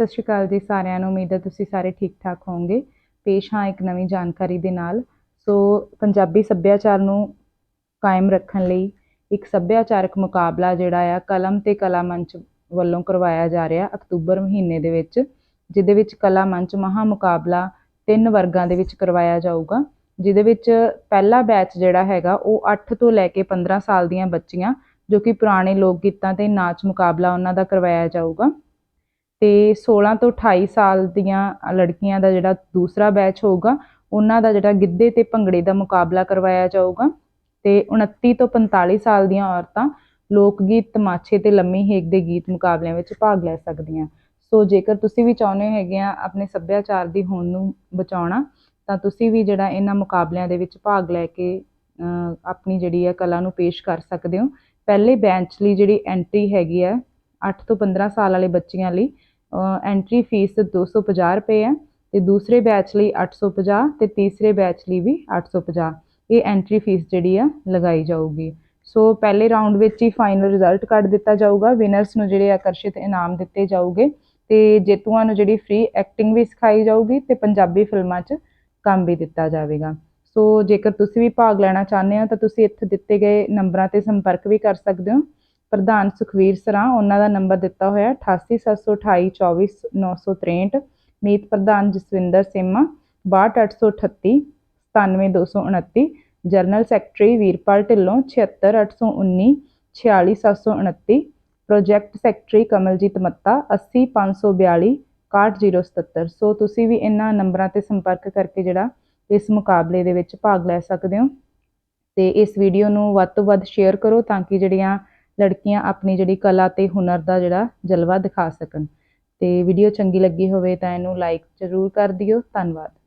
ਸਤਿ ਸ਼੍ਰੀ ਅਕਾਲ ਜੀ ਸਾਰਿਆਂ ਨੂੰ, ਉਮੀਦ ਹੈ ਤੁਸੀਂ ਸਾਰੇ ਠੀਕ ਠਾਕ ਹੋਵੋਗੇ। ਪੇਸ਼ ਹਾਂ ਇੱਕ ਨਵੀਂ ਜਾਣਕਾਰੀ ਦੇ ਨਾਲ। ਸੋ ਪੰਜਾਬੀ ਸੱਭਿਆਚਾਰ ਨੂੰ ਕਾਇਮ ਰੱਖਣ ਲਈ ਇੱਕ ਸੱਭਿਆਚਾਰਕ ਮੁਕਾਬਲਾ ਜਿਹੜਾ ਆ ਕਲਮ ਤੇ ਕਲਾ ਮੰਚ ਵੱਲੋਂ ਕਰਵਾਇਆ ਜਾ ਰਿਹਾ ਅਕਤੂਬਰ ਮਹੀਨੇ ਦੇ ਵਿੱਚ, ਜਿਹਦੇ ਵਿੱਚ ਕਲਾ ਮੰਚ ਮਹਾ ਮੁਕਾਬਲਾ ਤਿੰਨ ਵਰਗਾਂ ਦੇ ਵਿੱਚ ਕਰਵਾਇਆ ਜਾਊਗਾ। ਜਿਹਦੇ ਵਿੱਚ ਪਹਿਲਾ ਬੈਚ ਜਿਹੜਾ ਹੈਗਾ, ਉਹ 8 ਤੋਂ ਲੈ ਕੇ 15 ਸਾਲ ਦੀਆਂ ਬੱਚੀਆਂ, ਜੋ ਕਿ ਪੁਰਾਣੇ ਲੋਕ ਗੀਤਾਂ ਤੇ ਨਾਚ ਮੁਕਾਬਲਾ ਉਹਨਾਂ ਦਾ ਕਰਵਾਇਆ ਜਾਊਗਾ। ਤੇ 16 ਤੋਂ 28 ਸਾਲ ਦੀਆਂ ਲੜਕੀਆਂ ਦਾ ਜਿਹੜਾ ਦੂਸਰਾ ਬੈਚ ਹੋਊਗਾ, ਉਹਨਾਂ ਦਾ ਜਿਹੜਾ ਗਿੱਧੇ ਤੇ ਭੰਗੜੇ ਦਾ ਮੁਕਾਬਲਾ ਕਰਵਾਇਆ ਜਾਊਗਾ ਤੇ 29 ਤੋਂ 45 ਸਾਲ ਦੀਆਂ ਔਰਤਾਂ ਲੋਕ ਗੀਤ ਤਮਾਸ਼ੇ ਤੇ ਲੰਮੀ ਹੇਕ ਦੇ ਗੀਤ ਮੁਕਾਬਲਿਆਂ ਵਿੱਚ ਭਾਗ ਲੈ ਸਕਦੀਆਂ। ਸੋ ਜੇਕਰ ਤੁਸੀਂ ਵੀ ਚਾਹੁੰਦੇ ਹੈਗੇ ਆ ਆਪਣੇ ਸੱਭਿਆਚਾਰ ਦੀ ਹੋਂਦ ਨੂੰ ਬਚਾਉਣਾ, ਤਾਂ ਤੁਸੀਂ ਵੀ ਜਿਹੜਾ ਇਹਨਾਂ ਮੁਕਾਬਲਿਆਂ ਦੇ ਵਿੱਚ ਭਾਗ ਲੈ ਕੇ ਆਪਣੀ ਜਿਹੜੀ ਹੈ ਕਲਾ ਨੂੰ ਪੇਸ਼ ਕਰ ਸਕਦੇ ਹੋ। ਪਹਿਲੇ ਬੈਂਚ ਲਈ ਜਿਹੜੀ ਐਂਟਰੀ ਹੈਗੀ ਹੈ 8 ਤੋਂ 15 ਸਾਲ ਵਾਲੇ ਬੱਚਿਆਂ ਲਈ ਐਂਟਰੀ ਫੀਸ 250 ਰੁਪਏ ਹੈ ਤੇ ਦੂਸਰੇ ਬੈਚ ਲਈ 850 ਤੇ ਤੀਸਰੇ ਬੈਚ ਲਈ ਵੀ 850 ਇਹ ਐਂਟਰੀ ਫੀਸ ਜਿਹੜੀ ਆ ਲਗਾਈ ਜਾਊਗੀ। ਸੋ ਪਹਿਲੇ ਰਾਊਂਡ ਵਿੱਚ ਹੀ ਫਾਈਨਲ ਰਿਜ਼ਲਟ ਕੱਢ ਦਿੱਤਾ ਜਾਊਗਾ। ਵਿਨਰਸ ਨੂੰ ਜਿਹੜੇ ਆਕਰਸ਼ਿਤ ਇਨਾਮ ਦਿੱਤੇ ਜਾਊਗੇ ਤੇ ਜੇਤੂਆਂ ਨੂੰ ਜਿਹੜੀ ਫ੍ਰੀ ਐਕਟਿੰਗ ਵੀ ਸਿਖਾਈ ਜਾਊਗੀ ਤੇ ਪੰਜਾਬੀ ਫਿਲਮਾਂ 'ਚ ਕੰਮ ਵੀ ਦਿੱਤਾ ਜਾਵੇਗਾ। ਸੋ ਜੇਕਰ ਤੁਸੀਂ ਵੀ ਭਾਗ ਲੈਣਾ ਚਾਹੁੰਦੇ ਹੋ ਤਾਂ ਤੁਸੀਂ ਇੱਥੇ ਦਿੱਤੇ ਗਏ ਨੰਬਰਾਂ ਤੇ ਸੰਪਰਕ ਵੀ ਕਰ ਸਕਦੇ ਹੋ। ਪ੍ਰਧਾਨ ਸੁਖਵੀਰ ਸਰਾਂ, ਉਹਨਾਂ ਦਾ ਨੰਬਰ ਦਿੱਤਾ ਹੋਇਆ 8872824963 ਮੀਤ ਪ੍ਰਧਾਨ Jaswinder Sema 62838 97229 general secretary Veerpal Dhillon 76819 46729 project secretary Kamaljeet Matta 80542 61077 ਸੋ ਤੁਸੀਂ ਵੀ ਇਹਨਾਂ ਨੰਬਰਾਂ ਤੇ ਸੰਪਰਕ ਕਰਕੇ ਜਿਹੜਾ ਇਸ ਮੁਕਾਬਲੇ ਦੇ ਵਿੱਚ ਭਾਗ ਲੈ ਸਕਦੇ ਹੋ। ਤੇ ਇਸ ਵੀਡੀਓ ਨੂੰ ਵੱਧ ਤੋਂ ਵੱਧ ਸ਼ੇਅਰ ਕਰੋ ਤਾਂ ਕਿ ਜਿਹੜੀਆਂ ਲੜਕੀਆਂ ਆਪਣੀ ਜਿਹੜੀ ਕਲਾ ਤੇ ਹੁਨਰ ਦਾ ਜਿਹੜਾ ਜਲਵਾ ਦਿਖਾ ਸਕਣ। ਤੇ ਵੀਡੀਓ ਚੰਗੀ ਲੱਗੀ ਹੋਵੇ ਤਾਂ ਇਹਨੂੰ ਲਾਈਕ ਜ਼ਰੂਰ ਕਰ ਦਿਓ। ਧੰਨਵਾਦ।